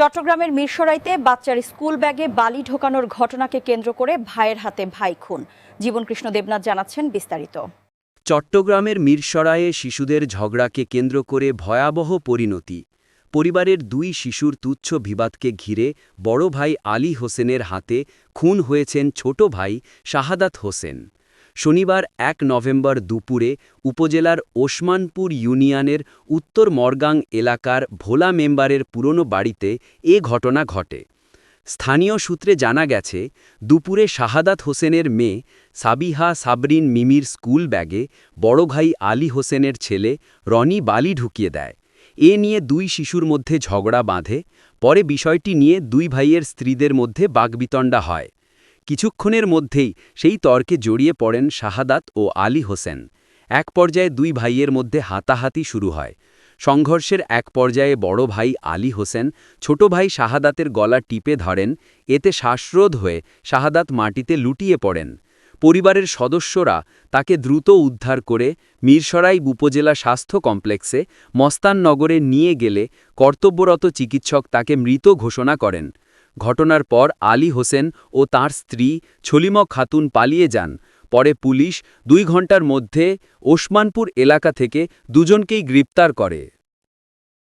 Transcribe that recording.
চট্টগ্রামের মিরসরাইতে বাচ্চার স্কুল ব্যাগে বালি ঢোকানোর ঘটনাকে কেন্দ্র করে ভাইয়ের হাতে ভাই খুন। জীবনকৃষ্ণ দেবনাথ জানাচ্ছেন বিস্তারিত। চট্টগ্রামের মিরসরায়ে শিশুদের ঝগড়াকে কেন্দ্র করে ভয়াবহ পরিণতি। পরিবারের দুই শিশুর তুচ্ছ বিবাদকে ঘিরে বড় ভাই আলী হোসেনের হাতে খুন হয়েছেন ছোট ভাই শাহাদাত হোসেন। শনিবার এক নভেম্বর দুপুরে উপজেলার ওসমানপুর ইউনিয়নের উত্তর মরগাং এলাকার ভোলা মেম্বারের পুরনো বাড়িতে এ ঘটনা ঘটে। স্থানীয় সূত্রে জানা গেছে, দুপুরে শাহাদাত হোসেনের মেয়ে সাবিহা সাবরিন মিমির স্কুল ব্যাগে বড় ভাই আলী হোসেনের ছেলে রনি বালি ঢুকিয়ে দেয়। এ নিয়ে দুই শিশুর মধ্যে ঝগড়া বাঁধে, পরে বিষয়টি নিয়ে দুই ভাইয়ের স্ত্রীদের মধ্যে বাগবিতণ্ডা হয়। কিছুক্ষণের মধ্যেই সেই তর্কে জড়িয়ে পড়েন শাহাদাত ও আলী হোসেন। এক পর্যায়ে দুই ভাইয়ের মধ্যে হাতাহাতি শুরু হয়। সংঘর্ষের এক পর্যায়ে বড় ভাই আলী হোসেন ছোট ভাই শাহাদাতের গলা টিপে ধরেন, এতে শ্বাসরোধ হয়ে শাহাদাত মাটিতে লুটিয়ে পড়েন। পরিবারের সদস্যরা তাকে দ্রুত উদ্ধার করে মিরসরাই উপজেলা স্বাস্থ্য কমপ্লেক্সে মস্তাননগরে নিয়ে গেলে কর্তব্যরত চিকিৎসক তাকে মৃত ঘোষণা করেন। ঘটনার পর আলী হোসেন ও তার স্ত্রী ছলিমক খাতুন পালিয়ে যান। পরে পুলিশ দুই ঘণ্টার মধ্যে ওসমানপুর এলাকা থেকে দুজনকেই গ্রেপ্তার করে।